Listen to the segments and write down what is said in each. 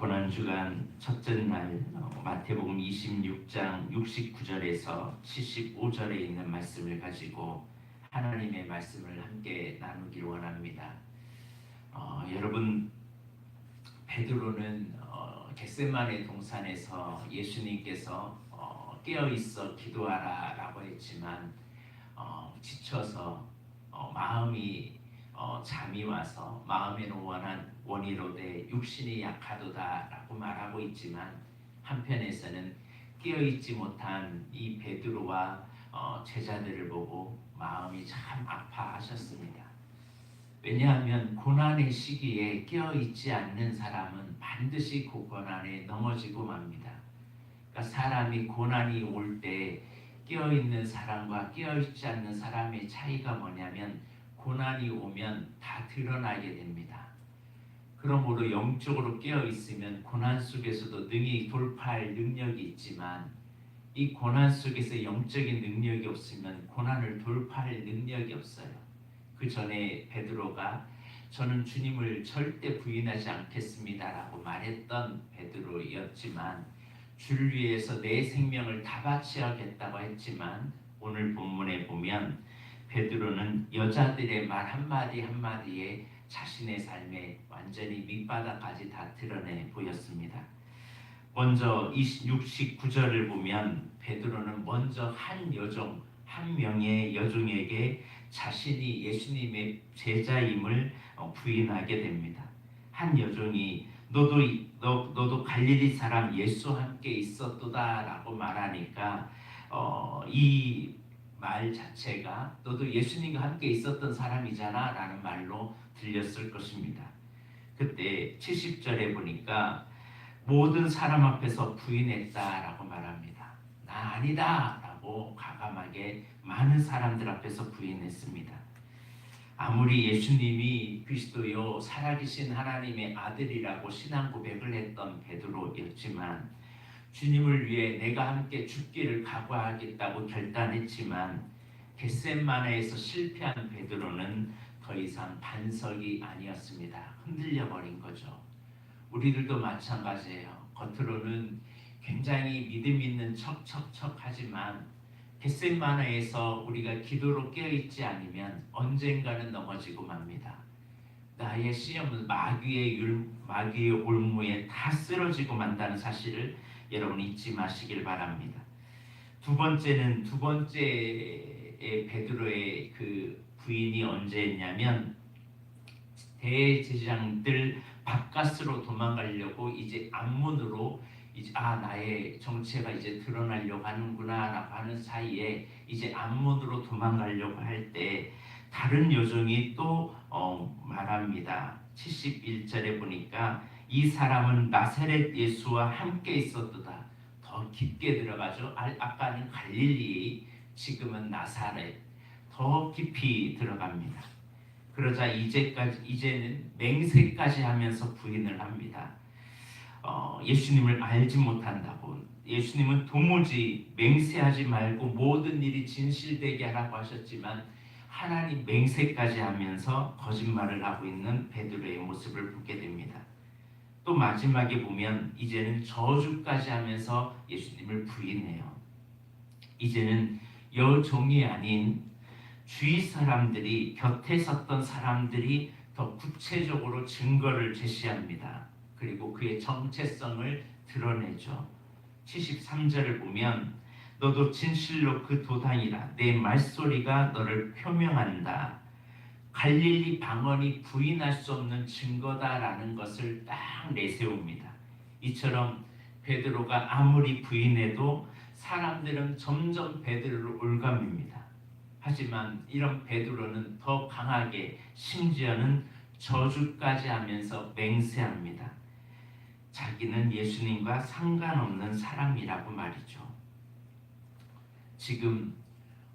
고난 주간 첫째 날 어, 마태복음 26장 69절에서 75절에 있는 말씀을 가지고 하나님의 말씀을 함께 나누길 원합니다. 어, 여러분 베드로는 어, 겟세마네 동산에서 예수님께서 어, 깨어 있어 기도하라라고 했지만 어, 지쳐서 어, 마음이 어, 잠이 와서 마음에는 원한 원이로되 육신이 약하도다라고 말하고 있지만 한편에서는 깨어 있지 못한 이 베드로와 어, 제자들을 보고 마음이 참 아파하셨습니다. 왜냐하면 고난의 시기에 깨어 있지 않는 사람은 반드시 그 고난에 넘어지고 맙니다. 그러니까 사람이 고난이 올 때 깨어 있는 사람과 깨어 있지 않는 사람의 차이가 뭐냐면 고난이 오면 다 드러나게 됩니다. 그러므로 영적으로 깨어 있으면 고난 속에서도 능히 돌파할 능력이 있지만 이 고난 속에서 영적인 능력이 없으면 고난을 돌파할 능력이 없어요. 그 전에 베드로가 저는 주님을 절대 부인하지 않겠습니다라고 말했던 베드로였지만 주를 위해서 내 생명을 다 바치하겠다고 했지만 오늘 본문에 보면 베드로는 여자들의 말 한마디 한마디에 자신의 삶에 완전히 밑바닥까지 다 드러내 보였습니다. 먼저 69절을 보면 베드로는 먼저 한 여종 한 명의 여종에게 자신이 예수님의 제자임을 어, 부인하게 됩니다. 한 여종이 너도 너, 너도 갈릴리 사람 예수 함께 있었도다라고 말하니까 어, 이 말 자체가 너도 예수님과 함께 있었던 사람이잖아 라는 말로 들렸을 것입니다. 그때 70절에 보니까 모든 사람 앞에서 부인했다 라고 말합니다. 나 아니다 라고 과감하게 많은 사람들 앞에서 부인했습니다. 아무리 예수님이 그리스도요 살아계신 하나님의 아들이라고 신앙 고백을 했던 베드로였지만 주님을 위해 내가 함께 죽기를 각오하겠다고 결단했지만 겟셋마네에서 실패한 베드로는 더 이상 반석이 아니었습니다. 흔들려 버린 거죠. 우리들도 마찬가지예요. 겉으로는 굉장히 믿음 있는 척척척 하지만 겟셋마네에서 우리가 기도로 깨어 있지 않으면 언젠가는 넘어지고 맙니다. 나의 시험은 마귀의 율, 마귀의 올무에 다 쓰러지고 만다는 사실을 여러분 잊지 마시길 바랍니다. 두 번째는 두 번째의 베드로의 그 부인이 언제였냐면 대제장들 바깥으로 도망가려고 이제 앞문으로 이제 아 나의 정체가 이제 드러나려고 하는구나라고 하는 사이에 이제 앞문으로 도망가려고 할 때 다른 요정이 또 어, 말합니다. 71절에 보니까 이 사람은 나사렛 예수와 함께 있었도다. 더 깊게 들어가죠. 아, 아까는 갈릴리, 지금은 나사렛. 더 깊이 들어갑니다. 그러자 이제까지 이제는 맹세까지 하면서 부인을 합니다. 어, 예수님을 알지 못한다고. 예수님은 도무지 맹세하지 말고 모든 일이 진실되게 하라고 하셨지만 하나님 맹세까지 하면서 거짓말을 하고 있는 베드로의 모습을 보게 됩니다. 또 마지막에 보면 이제는 저주까지 하면서 예수님을 부인해요. 이제는 여종이 아닌 주위 사람들이 곁에 섰던 사람들이 더 구체적으로 증거를 제시합니다. 그리고 그의 정체성을 드러내죠. 73절을 보면 너도 진실로 그 도당이라 내 말소리가 너를 표명한다. 갈릴리 방언이 부인할 수 없는 증거다라는 것을 딱 내세웁니다. 이처럼 베드로가 아무리 부인해도 사람들은 점점 베드로를 올감입니다. 하지만 이런 베드로는 더 강하게 심지어는 저주까지 하면서 맹세합니다. 자기는 예수님과 상관없는 사람이라고 말이죠. 지금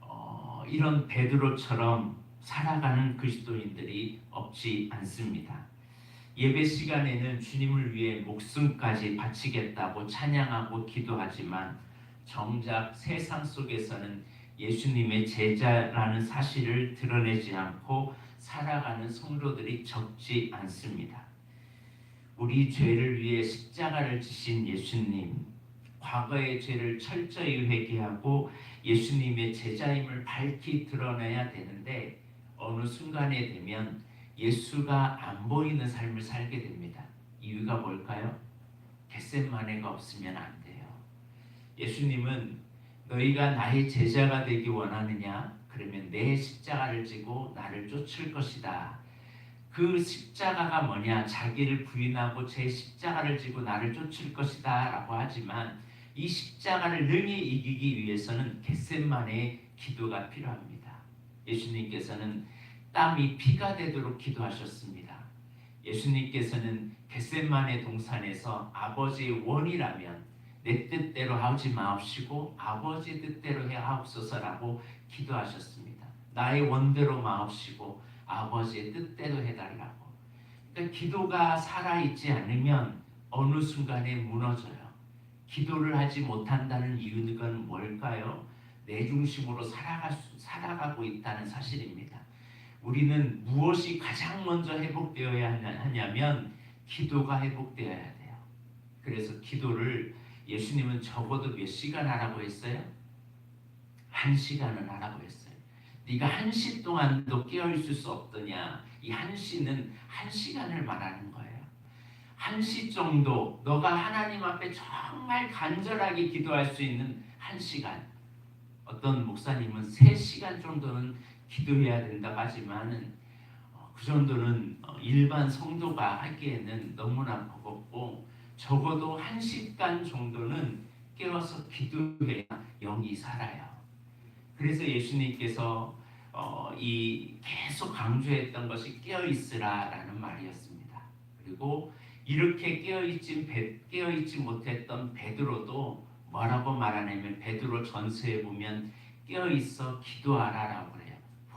어, 이런 베드로처럼 살아가는 그리스도인들이 없지 않습니다. 예배 시간에는 주님을 위해 목숨까지 바치겠다고 찬양하고 기도하지만 정작 세상 속에서는 예수님의 제자라는 사실을 드러내지 않고 살아가는 성도들이 적지 않습니다. 우리 죄를 위해 십자가를 지신 예수님, 과거의 죄를 철저히 회개하고 예수님의 제자임을 밝히 드러내야 되는데 어느 순간에 되면 예수가 안 보이는 삶을 살게 됩니다. 이유가 뭘까요? 겟셋마네가 없으면 안 돼요. 예수님은 너희가 나의 제자가 되기 원하느냐? 그러면 내 십자가를 지고 나를 쫓을 것이다. 그 십자가가 뭐냐? 자기를 부인하고 제 십자가를 지고 나를 쫓을 것이다 라고 하지만 이 십자가를 능히 이기기 위해서는 겟셋만의 기도가 필요합니다. 예수님께서는 땀이 피가 되도록 기도하셨습니다. 예수님께서는 겟셋만의 동산에서 아버지의 원이라면 내 뜻대로 하지 마옵시고 아버지 뜻대로 해 하옵소서라고 기도하셨습니다. 나의 원대로 마옵시고 아버지의 뜻대로 해달라고. 그러니까 기도가 살아있지 않으면 어느 순간에 무너져요. 기도를 하지 못한다는 이유는 뭘까요? 내 중심으로 살아가, 살아가고 있다는 사실입니다. 우리는 무엇이 가장 먼저 회복되어야 하냐면 기도가 회복되어야 돼요. 그래서 기도를 예수님은 적어도 몇 시간 하라고 했어요? 한 시간은 하라고 했어요. 네가 한 시 동안도 깨어 있을 수 없더냐? 이 한 시는 한 시간을 말하는 거예요. 한 시 정도 너가 하나님 앞에 정말 간절하게 기도할 수 있는 한 시간. 어떤 목사님은 세 시간 정도는 기도해야 된다고 하지만은 어, 그 정도는 어, 일반 성도가 하기에는 너무나 버겁고 적어도 한 시간 정도는 깨어서 기도해야 영이 살아요. 그래서 예수님께서 어, 이 계속 강조했던 것이 깨어 있으라라는 말이었습니다. 그리고 이렇게 깨어 있지 깨어 있지 못했던 베드로도 뭐라고 말하냐면 베드로 전서에 보면 깨어 있어 기도하라라고 그래요.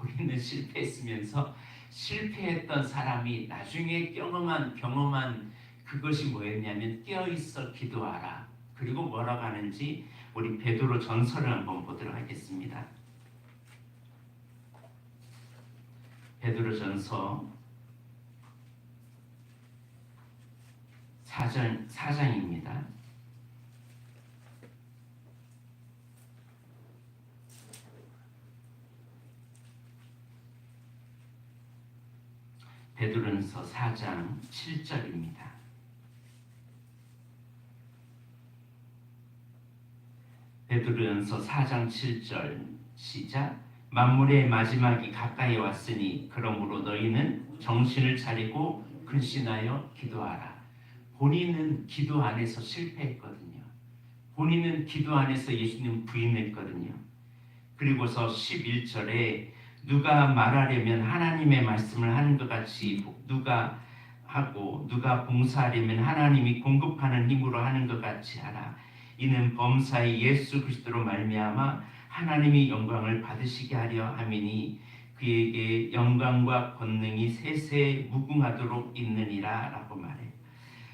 우리는 실패했으면서 실패했던 사람이 나중에 경험한 경험한 그것이 뭐였냐면 깨어 있어 기도하라. 그리고 뭐라고 하는지 우리 베드로 전서를 한번 보도록 하겠습니다. 베드로 전서 4장 4장입니다. 베드로전서 4장 7절입니다. 베드로전서 4장 7절 시작 만물의 마지막이 가까이 왔으니 그러므로 너희는 정신을 차리고 근신하여 기도하라. 본인은 기도 안에서 실패했거든요. 본인은 기도 안에서 예수님 부인했거든요. 그리고서 11절에 누가 말하려면 하나님의 말씀을 하는 것 같이 누가 하고 누가 봉사하려면 하나님이 공급하는 힘으로 하는 것 같이 하라. 이는 범사의 예수 그리스도로 말미암아 하나님이 영광을 받으시게 하려 함이니 그에게 영광과 권능이 세세 무궁하도록 있느니라라고 말해.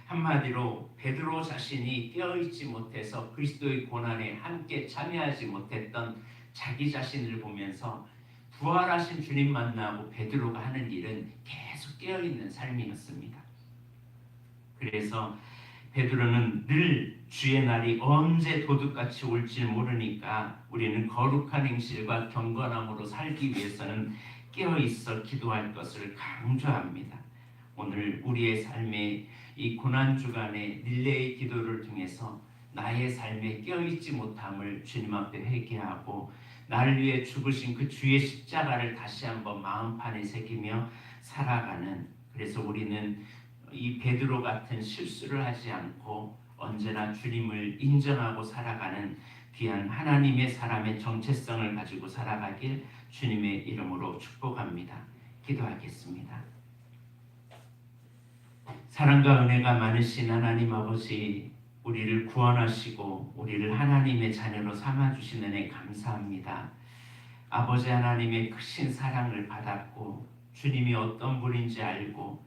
한마디로 베드로 자신이 깨어있지 못해서 그리스도의 고난에 함께 참여하지 못했던 자기 자신을 보면서 부활하신 주님 만나고 베드로가 하는 일은 계속 깨어있는 삶이었습니다. 그래서 베드로는 늘 주의 날이 언제 도둑같이 올지 모르니까 우리는 거룩한 행실과 경건함으로 살기 위해서는 깨어 있어 기도할 것을 강조합니다. 오늘 우리의 삶의 이 고난 주간의 릴레이 기도를 통해서 나의 삶에 깨어 있지 못함을 주님 앞에 회개하고 나를 위해 죽으신 그 주의 십자가를 다시 한번 마음판에 새기며 살아가는 그래서 우리는 이 베드로 같은 실수를 하지 않고 언제나 주님을 인정하고 살아가는 귀한 하나님의 사람의 정체성을 가지고 살아가길 주님의 이름으로 축복합니다. 기도하겠습니다. 사랑과 은혜가 많으신 하나님 아버지 우리를 구원하시고 우리를 하나님의 자녀로 삼아 주신 은혜 감사합니다. 아버지 하나님의 크신 사랑을 받았고 주님이 어떤 분인지 알고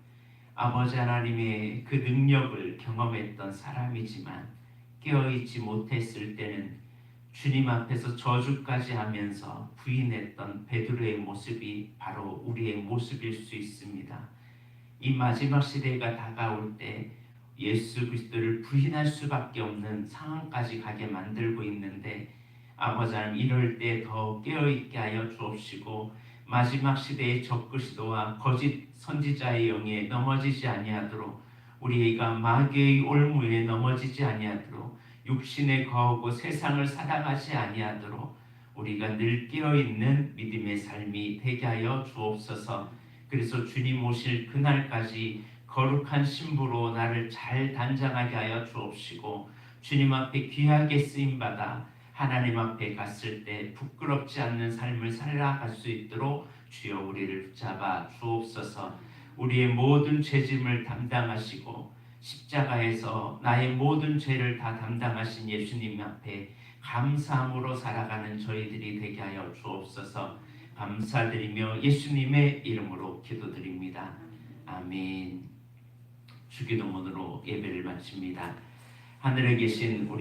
아버지 하나님의 그 능력을 경험했던 사람이지만 깨어있지 못했을 때는 주님 앞에서 저주까지 하면서 부인했던 베드로의 모습이 바로 우리의 모습일 수 있습니다. 이 마지막 시대가 다가올 때 예수 그리스도를 부인할 수밖에 없는 상황까지 가게 만들고 있는데 아버지 하나님 이럴 때 더 깨어 있게 하여 주옵시고 마지막 시대의 적그리스도와 거짓 선지자의 영에 넘어지지 아니하도록 우리가 마귀의 올무에 넘어지지 아니하도록 육신에 거하고 세상을 사랑하지 아니하도록 우리가 늘 깨어 있는 믿음의 삶이 되게 하여 주옵소서. 그래서 주님 오실 그날까지 거룩한 신부로 나를 잘 단장하게 하여 주옵시고 주님 앞에 귀하게 쓰임 받아 하나님 앞에 갔을 때 부끄럽지 않는 삶을 살아갈 수 있도록 주여 우리를 붙잡아 주옵소서. 우리의 모든 죄짐을 담당하시고 십자가에서 나의 모든 죄를 다 담당하신 예수님 앞에 감사함으로 살아가는 저희들이 되게 하여 주옵소서. 감사드리며 예수님의 이름으로 기도드립니다. 아멘. 주기도문으로 예배를 마칩니다. 하늘에 계신 우리